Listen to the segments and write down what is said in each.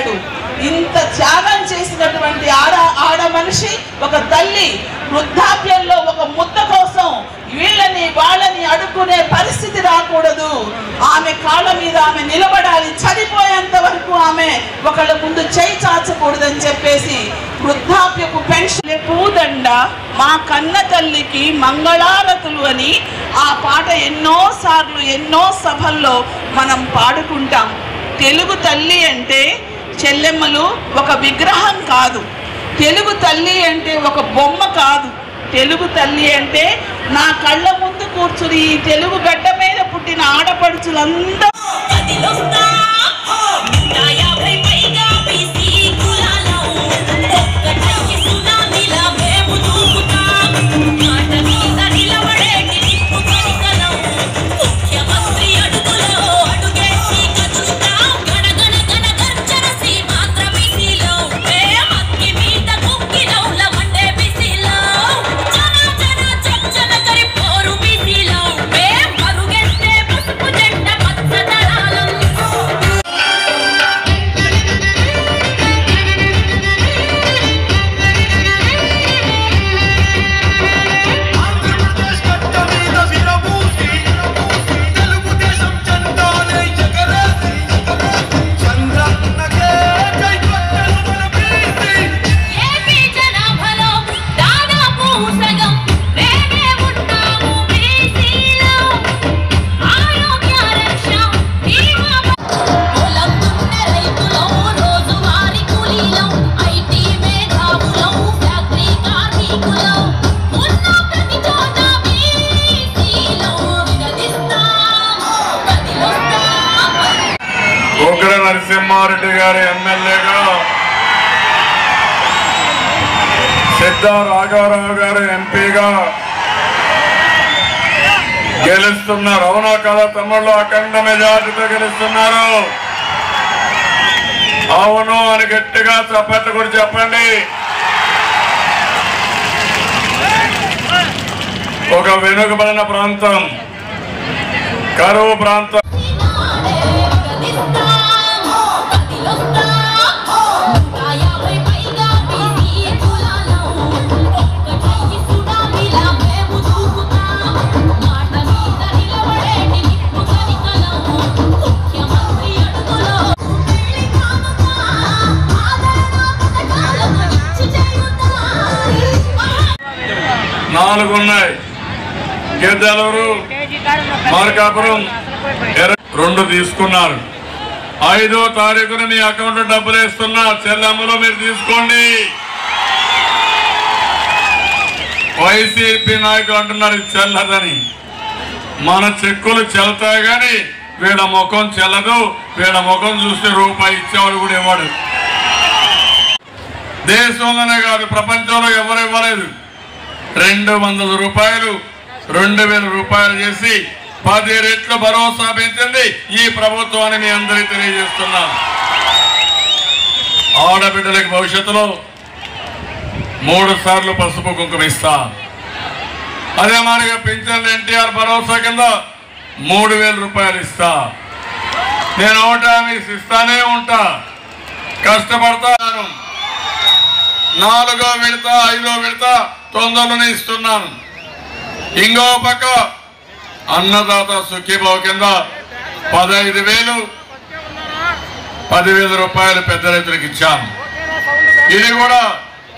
చేశాడు. ఇంత త్యాగం చేసినటువంటి ఆడ ఆడ మనిషి ఒక తల్లి వృద్ధాప్యంలో ఒక ముద్ద కోసం వీళ్ళని వాళ్ళని అడుక్కునే పరిస్థితి రాకూడదు. ఆమె కాళ్ళ మీద ఆమె నిలబడాలి. చనిపోయేంత వరకు ఆమె ఒకళ్ళ ముందు చేయి చాచకూడదని చెప్పేసి వృద్ధాప్యపు పెన్షన్ పూదండ మా కన్న తల్లికి మంగళారతులు అని ఆ పాట ఎన్నో సార్లు ఎన్నో సభల్లో మనం పాడుకుంటాం. తెలుగు తల్లి అంటే చెల్లెమ్మలు ఒక విగ్రహం కాదు. తెలుగు తల్లి అంటే ఒక బొమ్మ కాదు. తెలుగు తల్లి అంటే నా కళ్ళ ముందు కూర్చుని ఈ తెలుగు గడ్డ మీద పుట్టిన ఆడపడుచులందరూ నరసింహారెడ్డి గారి ఎమ్మెల్యేగా సిద్ధా రాఘారావు గారు ఎంపీగా గెలుస్తున్నారు అవునా కదా తమ్ముళ్ళు అఖండ మెజార్టీతో గెలుస్తున్నారు. అవును అని గట్టిగా చప్పట్లు కూడా చెప్పండి. ఒక వెనుకబడిన ప్రాంతం కరువు ప్రాంతం. గిద్దలూరు మార్కాపురం రెండు తీసుకున్నారు. ఐదో తారీఖున మీ అకౌంట్ డబ్బులు వేస్తున్నా చెల్లెమ్మలో మీరు తీసుకోండి. వైసీపీ నాయకులు అంటున్నారు చెల్లదని. మన చెక్కులు చెల్తాయి కానీ వీళ్ళ ముఖం చెల్లదు. వీళ్ళ ముఖం చూస్తే రూపాయి ఇచ్చేవాడు కూడా ఇవ్వడు. దేశంలోనే కాదు ప్రపంచంలో ఎవరు ఇవ్వలేదు. రెండు వందల రూపాయలు రెండు వేల రూపాయలు చేసి పది రెట్లు భరోసా పెంచింది ఈ ప్రభుత్వాన్ని మీ అందరికీ తెలియజేస్తున్నా ఆడబిడ్డలకు భవిష్యత్తులో మూడు సార్లు పసుపు కుంకుమ ఇస్తా. అదే మాదిరిగా పింఛన్లు ఎన్టీఆర్ భరోసా కింద మూడు వేల రూపాయలు ఇస్తా. నేను ఒకటా మీకు ఇస్తానే ఉంటా. కష్టపడతాను. నాలుగో విడత ఐదో విడత తొందరలోనే ఇస్తున్నాను. ఇంకో పక్క అన్నదాత సుఖీభావ కింద పదహైదు వేలు పదివేల రూపాయలు పెద్ద రైతులకు ఇచ్చాను ఇది కూడా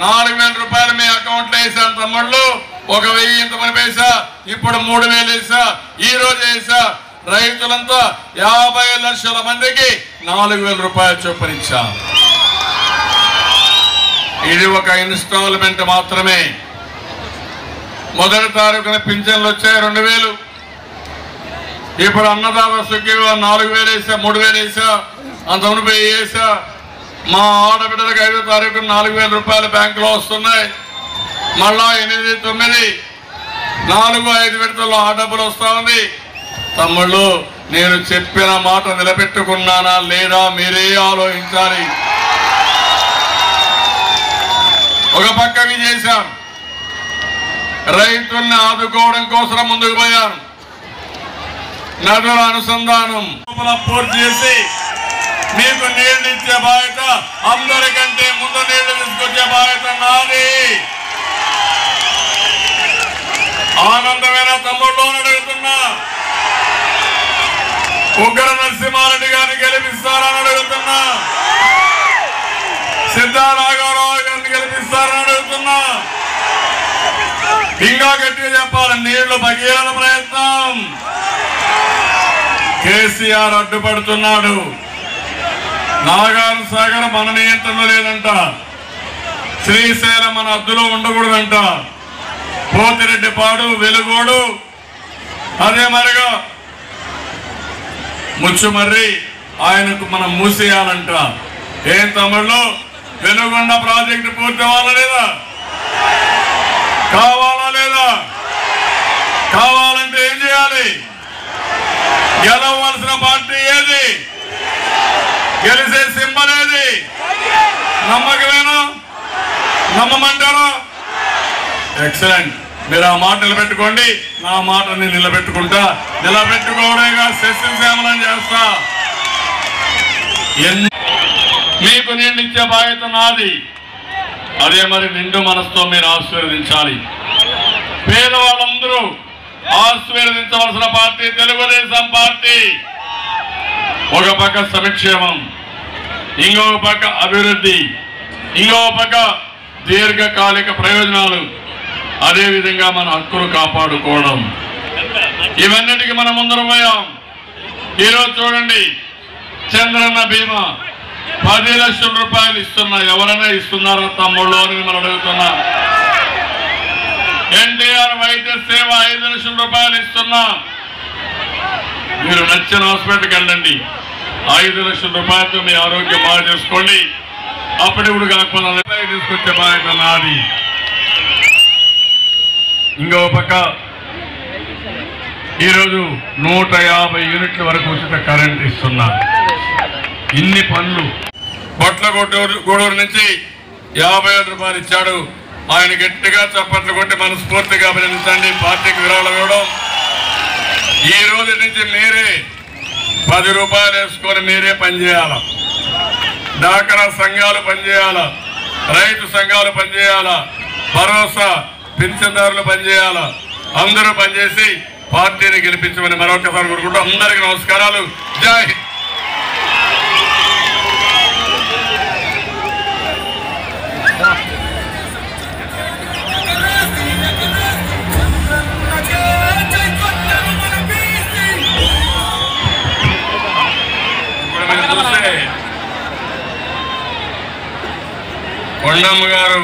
నాలుగు వేల రూపాయలు మీ అకౌంట్లో వేసాను తమ్ముళ్ళు. ఒక వెయ్యి ఇంతమంది వేసా ఇప్పుడు మూడు వేలు వేసా ఈ రోజు వేసా. రైతులంతా యాభై లక్షల మందికి నాలుగు వేల రూపాయలు చొప్పున ఇది ఒక ఇన్స్టాల్మెంట్ మాత్రమే. మొదటి తారీఖున పింఛన్లు వచ్చాయి రెండు వేలు. ఇప్పుడు అన్నదాత సుఖీ నాలుగు వేలు వేసా మూడు వేలు వేసా అంత మునిపై వేసా. మా ఆడబిడ్డలకు ఐదో తారీఖున నాలుగు వేల రూపాయలు బ్యాంకులో వస్తున్నాయి. మళ్ళా ఎనిమిది తొమ్మిది నాలుగు ఐదు విడతల్లో ఆ డబ్బులు వస్తా ఉంది. తమ్ముళ్ళు నేను చెప్పిన మాట నిలబెట్టుకున్నానా లేదా మీరే ఆలోచించాలి. ఒక పక్క చేశాం రైతుల్ని ఆదుకోవడం కోసం ముందుకు పోయారు నదుల అనుసంధానం. పూర్తి చేసి మీకు నీళ్ళు ఇచ్చే బాధ్యత అందరికంటే ముందు నీళ్ళు తీసుకొచ్చే బాధ్యత నాది. ఆనందమైన తమ్ముళ్ళు అడుగుతున్నా. ఉగ్ర నరసింహారెడ్డి గారిని గెలిపిస్తారని అడుగుతున్నా. సిద్ధారాఘవరావు గారిని గెలిపిస్తారని అడుగుతున్నా ఇంకా గట్టిగా చెప్పాలి నీళ్ళు భగీరథ ప్రయత్నం. కేసీఆర్ అడ్డుపడుతున్నాడు. నాగార్ సాగర్ మన నియంత్రణ లేదంట. శ్రీశైలం మన అద్దులో ఉండకూడదంట. పోతిరెడ్డిపాడు వెలుగోడు. అదే మరిగా ముచ్చుమర్రి ఆయనకు మనం మూసేయాలంట. ఏం తమిళ్ళు వెలుగొండ ప్రాజెక్టు పూర్తి అవ్వాలా లేదా? కావాలా లేదా? కావాలంటే ఏం చేయాలి? గెలవలసిన పార్టీ ఏది? గెలిసే సింబల్ ఏది నమ్మకమేనా? నమ్మమంటారా? ఎక్సలెంట్. మీరు ఆ మాట నిలబెట్టుకోండి. నా మాటని నిలబెట్టుకుంటా. నిలబెట్టుకోవడేగా సస్యశ్యామలం చేస్తా. మీకు నీళ్ళు ఇచ్చే బాధ్యత నాది. అదే మరి నిండు మనసుతో మీరు ఆశీర్వదించాలి. పేదవాళ్ళందరూ ఆశీర్వదించవలసిన పార్టీ తెలుగుదేశం పార్టీ. ఒక పక్క సంక్షేమం ఇంకొక పక్క అభివృద్ధి ఇంకొక పక్క దీర్ఘకాలిక ప్రయోజనాలు. అదేవిధంగా మన హక్కులు కాపాడుకోవడం. ఇవన్నిటికీ మనం ముందర పోయాం. ఈరోజు చూడండి చంద్రన్న బీమా. పది లక్షల రూపాయలు ఇస్తున్నా. ఎవరైనా ఇస్తున్నారా తమ్ముళ్ళు అని మనం అడుగుతున్నా. ఎన్టీఆర్ వైద్య సేవ ఐదు లక్షల రూపాయలు ఇస్తున్నా. మీరు నచ్చిన హాస్పిటల్కి వెళ్ళండి. ఐదు లక్షల రూపాయలతో మీ ఆరోగ్యం బాగా చేసుకోండి. అప్పటిప్పుడు కాకుండా తీసుకొచ్చే బాధ్యత నాది. ఇంకో పక్క ఈరోజు నూట యాభై యూనిట్ల వరకు ఉచిత కరెంట్ ఇస్తున్నారు ఇన్ని పనులు బొట్ల గూడూరు గూడూరు నుంచి యాభై ఐదు రూపాయలు ఇచ్చాడు. ఆయన గట్టిగా చప్పట్లు కొట్టి మనస్ఫూర్తిగా అభినందించండి. పార్టీకి విరాళం ఇవ్వడం. ఈ రోజు నుంచి మీరే పది రూపాయలు వేసుకొని మీరే పనిచేయాల? డాకరా సంఘాలు పనిచేయాల? రైతు సంఘాలు పనిచేయాల? భరోసా పింఛన్దారులు పనిచేయాల? అందరూ పనిచేసి పార్టీని గెలిపించమని మరొకసారి కోరుకుంటూ అందరికీ నమస్కారాలు. జై హింద్. కొండమ్మ గారు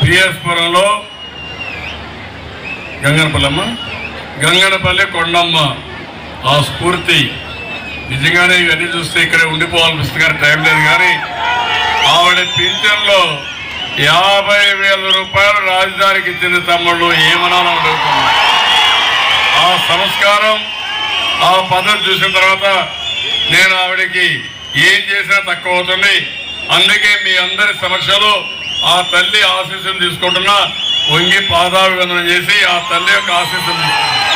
పిఎస్పురంలో గంగనపల్లమ్మ? గంగనపల్లి కొండమ్మ. ఆ స్ఫూర్తి నిజంగానే ఇవన్నీ చూస్తే ఇక్కడే ఉండిపోవాలనిపిస్తుంది కానీ టైం లేదు కానీ ఆవిడ పింఛన్లో యాభై వేల రూపాయలు రాజధానికి ఇచ్చిన తమ్ముళ్ళు ఏమనాలని అడుగుతున్నా. ఆ సంస్కారం ఆ పద్ధతి చూసిన తర్వాత నేను ఆవిడకి ఏం చేసినా తక్కువ అవుతుంది. అందుకే మీ అందరి సమక్షంలో ఆ తల్లి ఆశీస్సులు తీసుకుంటున్నా. వంగి పాదాభివందనం చేసి ఆ తల్లి యొక్క ఆశీస్సులు తీసుకుంటున్నా.